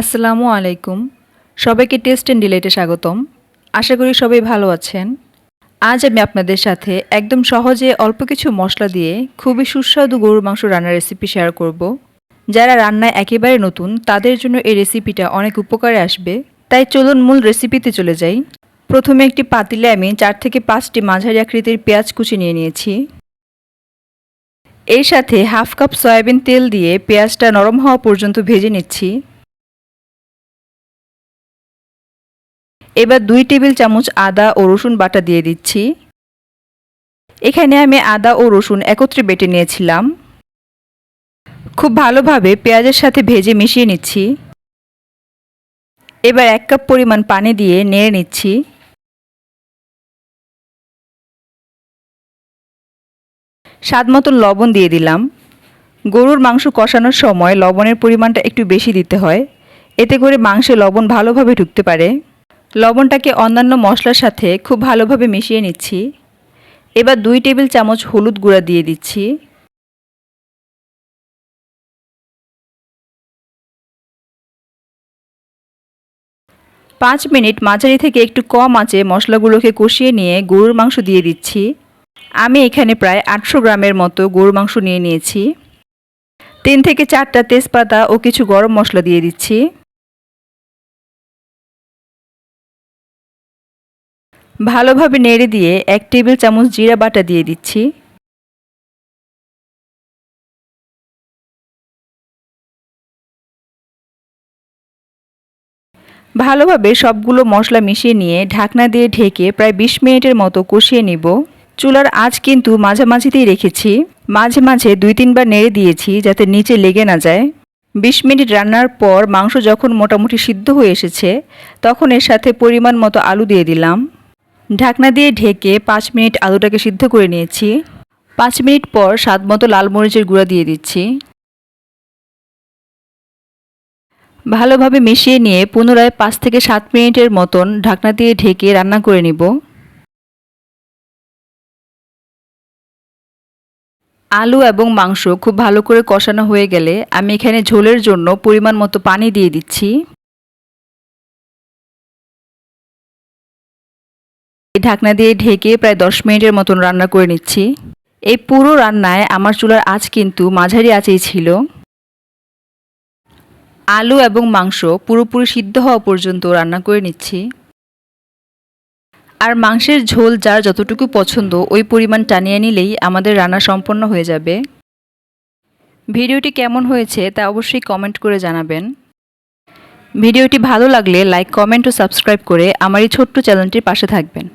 আসসালামু আলাইকুম। সবাইকে টেস্ট অ্যান্ড ডিলেটে স্বাগতম। আশা করি সবাই ভালো আছেন। আজ আমি আপনাদের সাথে একদম সহজে অল্প কিছু মশলা দিয়ে খুবই সুস্বাদু গরুর মাংস রান্নার রেসিপি শেয়ার করব। যারা রান্নায় একেবারে নতুন, তাদের জন্য এই রেসিপিটা অনেক উপকারে আসবে। তাই চলুন মূল রেসিপিতে চলে যাই। প্রথমে একটি পাতিলে আমি চার থেকে পাঁচটি মাঝারি আকৃতির পেঁয়াজ কুচি নিয়ে নিয়েছি। এর সাথে হাফ কাপ সয়াবিন তেল দিয়ে পেঁয়াজটা নরম হওয়া পর্যন্ত ভেজে নিচ্ছি। এবার দুই টেবিল চামচ আদা ও রসুন বাটা দিয়ে দিচ্ছি। এখানে আমি আদা ও রসুন একত্রে বেটে নিয়েছিলাম। খুব ভালোভাবে পেঁয়াজের সাথে ভেজে মিশিয়ে নিচ্ছি। এবার এক কাপ পরিমাণ পানি দিয়ে নেড়ে নিচ্ছি। স্বাদ মতন লবণ দিয়ে দিলাম। গরুর মাংস কষানোর সময় লবণের পরিমাণটা একটু বেশি দিতে হয়। এতে করে মাংসে লবণ ভালোভাবে ঢুকতে পারে। লবণটাকে অন্যান্য মশলার সাথে খুব ভালোভাবে মিশিয়ে নিচ্ছি। এবার দুই টেবিল চামচ হলুদ গুঁড়া দিয়ে দিচ্ছি। পাঁচ মিনিট মাঝারি থেকে একটু কম আঁচে মশলাগুলোকে কষিয়ে নিয়ে গরুর মাংস দিয়ে দিচ্ছি। আমি এখানে প্রায় আটশো গ্রামের মতো গরুর মাংস নিয়ে নিয়েছি। তিন থেকে চারটা তেজপাতা ও কিছু গরম মশলা দিয়ে দিচ্ছি। ভালোভাবে নেড়ে দিয়ে এক টেবিল চামচ জিরা বাটা দিয়ে দিচ্ছি। ভালোভাবে সবগুলো মশলা মিশিয়ে নিয়ে ঢাকনা দিয়ে ঢেকে প্রায় বিশ মিনিটের মতো কষিয়ে নিব। চুলার আঁচ কিন্তু মাঝামাঝিতেই রেখেছি। মাঝে মাঝে দুই তিনবার নেড়ে দিয়েছি যাতে নিচে লেগে না যায়। বিশ মিনিট রান্নার পর মাংস যখন মোটামুটি সিদ্ধ হয়ে এসেছে, তখন এর সাথে পরিমাণ মতো আলু দিয়ে দিলাম। ঢাকনা দিয়ে ঢেকে পাঁচ মিনিট আলুটাকে সিদ্ধ করে নিয়েছি। পাঁচ মিনিট পর স্বাদ মতো লাল মরিচের গুঁড়া দিয়ে দিচ্ছি। ভালোভাবে মিশিয়ে নিয়ে পুনরায় পাঁচ থেকে সাত মিনিটের মতন ঢাকনা দিয়ে ঢেকে রান্না করে নিব। আলু এবং মাংস খুব ভালো করে কষানো হয়ে গেলে আমি এখানে ঝোলের জন্য পরিমাণ মতো পানি দিয়ে দিচ্ছি। ঢাকনা দিয়ে ঢেকে প্রায় দশ মিনিটের মতন রান্না করে নিচ্ছি। এই পুরো রান্নায় আমার চুলার আঁচ কিন্তু মাঝারি আঁচেই ছিল। আলু এবং মাংস পুরোপুরি সিদ্ধ হওয়া পর্যন্ত রান্না করে নিচ্ছি। আর মাংসের ঝোল যার যতটুকু পছন্দ, ওই পরিমাণ টানিয়ে নিলেই আমাদের রান্না সম্পন্ন হয়ে যাবে। ভিডিওটি কেমন হয়েছে তা অবশ্যই কমেন্ট করে জানাবেন। ভিডিওটি ভালো লাগলে লাইক, কমেন্ট ও সাবস্ক্রাইব করে আমার এই ছোট্ট চ্যানেলটির পাশে থাকবেন।